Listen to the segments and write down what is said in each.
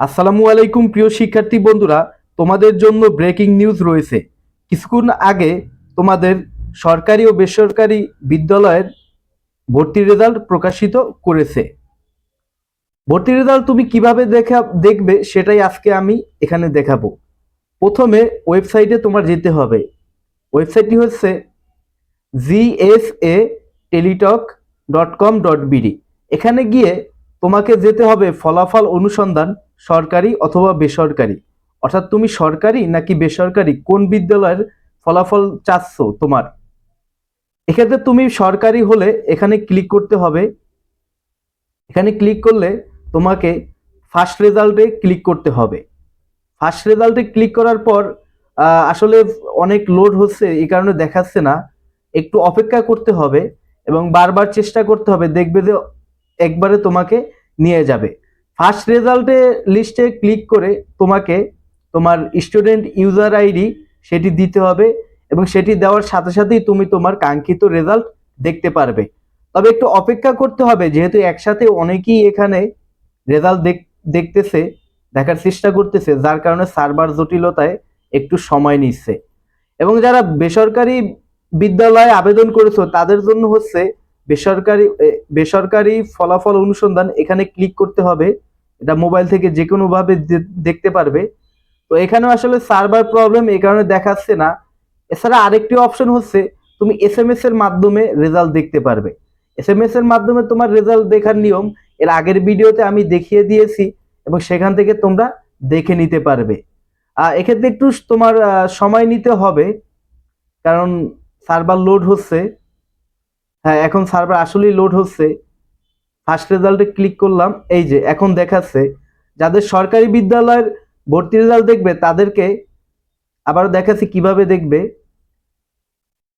আসসালামু আলাইকুম, প্রিয় শিক্ষার্থী বন্ধুরা। তোমাদের জন্য ব্রেকিং নিউজ রয়েছে। কিছুক্ষণ আগে তোমাদের সরকারি ও বেসরকারি বিদ্যালয়ের ভর্তি রেজাল্ট প্রকাশিত করেছে। ভর্তি রেজাল্ট তুমি কীভাবে দেখা, দেখবে সেটাই আজকে আমি এখানে দেখাবো। প্রথমে ওয়েবসাইটে তোমার যেতে হবে। ওয়েবসাইটটি হচ্ছে GSA teletalk dot com dot BD এখানে গিয়ে তোমাকে যেতে হবে ফলাফল অনুসন্ধান, সরকারি অথবা বেসরকারি। অর্থাৎ তুমি সরকারি নাকি বেসরকারি? কোন বিদ্যালয়ের ফলাফল চাচ্ছ তোমার? এক্ষেত্রে তুমি সরকারি হলে এখানে ক্লিক করতে হবে। এখানে ক্লিক করলে তোমাকে ফার্স্ট রেজাল্টে ক্লিক করতে হবে। ফার্স্ট রেজাল্টে ক্লিক করার পর আসলে অনেক লোড হচ্ছে, এই কারণে দেখাচ্ছে না। একটু অপেক্ষা করতে হবে এবং বারবার চেষ্টা করতে হবে। দেখবে যে একবারে তোমাকে নিয়ে যাবে। ফার্স্ট রেজাল্টে লিস্টে ক্লিক করে তোমাকে তোমার স্টুডেন্ট ইউজার আইডি সেটি দিতে হবে এবং সেটি দেওয়ার সাথে সাথেই তুমি তোমার কাঙ্ক্ষিত রেজাল্ট দেখতে পারবে। তবে একটু অপেক্ষা করতে হবে, যেহেতু একসাথে অনেকেই এখানে রেজাল্ট দেখতেছে, দেখার চেষ্টা করতেছে, যার কারণে সার্ভার জটিলতায় একটু সময় নিচ্ছে। এবং যারা বেসরকারি বিদ্যালয়ে আবেদন করেছ, তাদের জন্য হচ্ছে বেসরকারি বেসরকারি ফলাফল অনুসন্ধান এখানে ক্লিক করতে হবে। এটা মোবাইল থেকে যে কোনো ভাবে দে- দেখতে পারবে। তো এখানে আসলে সার্ভার প্রবলেম এই কারণে দেখাচ্ছে না। এছাড়া আরেকটি অপশন হচ্ছে, তুমি এস এম এস এর মাধ্যমে রেজাল্ট দেখতে পারবে। এস এম এস এর মাধ্যমে তোমার রেজাল্ট দেখার নিয়ম, এর আগের ভিডিওতে আমি দেখিয়ে দিয়েছি এবং সেখান থেকে তোমরা দেখে নিতে পারবে। এক্ষেত্রে একটু তোমার সময় নিতে হবে, কারণ সার্ভার লোড হচ্ছে। হ্যাঁ এখন সার্ভার আসলেই লোড হচ্ছে। ফার্স্ট রেজাল্টে ক্লিক করলাম, এই যে, এখন দেখাচ্ছে, যাদের সরকারি বিদ্যালয়ের ভর্তি রেজাল্ট দেখবে, তাদেরকে আবারও দেখাচ্ছি কীভাবে দেখবে।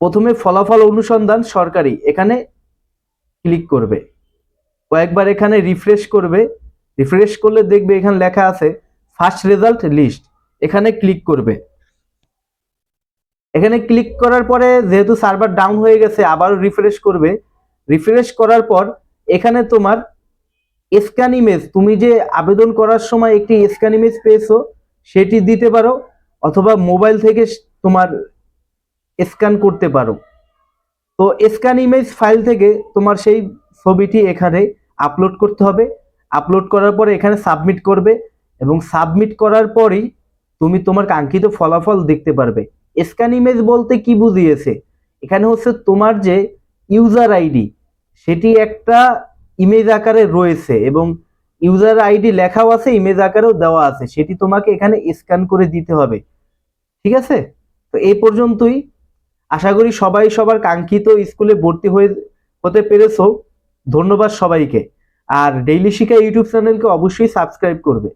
প্রথমে ফলাফল অনুসন্ধান সরকারি, এখানে ক্লিক করবে। কয়েকবার এখানে রিফ্রেশ করবে। রিফ্রেশ করলে দেখবে এখানে লেখা আছে ফার্স্ট রেজাল্ট লিস্ট এখানে ক্লিক করবে। এখানে ক্লিক করার পরে যেহেতু সার্ভার ডাউন হয়ে গেছে, আবারও রিফ্রেশ করবে। রিফ্রেশ করার পর এখানে তোমার স্ক্যান ইমেজ তুমি যে আবেদন করার সময় একটি স্ক্যান ইমেজ পেয়েছ, সেটি দিতে পারো অথবা মোবাইল থেকে তোমার স্ক্যান করতে পারো। তো স্ক্যান ইমেজ ফাইল থেকে তোমার সেই ছবিটি এখানে আপলোড করতে হবে। আপলোড করার পরে এখানে সাবমিট করবে এবং সাবমিট করার পরেই তুমি তোমার কাঙ্ক্ষিত ফলাফল দেখতে পারবে। স্ক্যান ইমেজ বলতে কি বুঝিয়েছে? এখানে হচ্ছে তোমার যে ইউজার আইডি সেটি একটা ইমেজ আকারে রয়েছে এবং ইউজার আইডি লেখাও আছে ইমেজ আকারেও দেওয়া আছে। সেটি তোমাকে এখানে স্ক্যান করে দিতে হবে। ঠিক আছে? তো এই পর্যন্তই। আশা করি সবাই সবার কাঙ্ক্ষিত স্কুলে ভর্তি হয়ে, হতে পেরেছ। ধন্যবাদ সবাইকে। আর ডেইলি শিখা ইউটিউব চ্যানেলকে অবশ্যই সাবস্ক্রাইব করবে।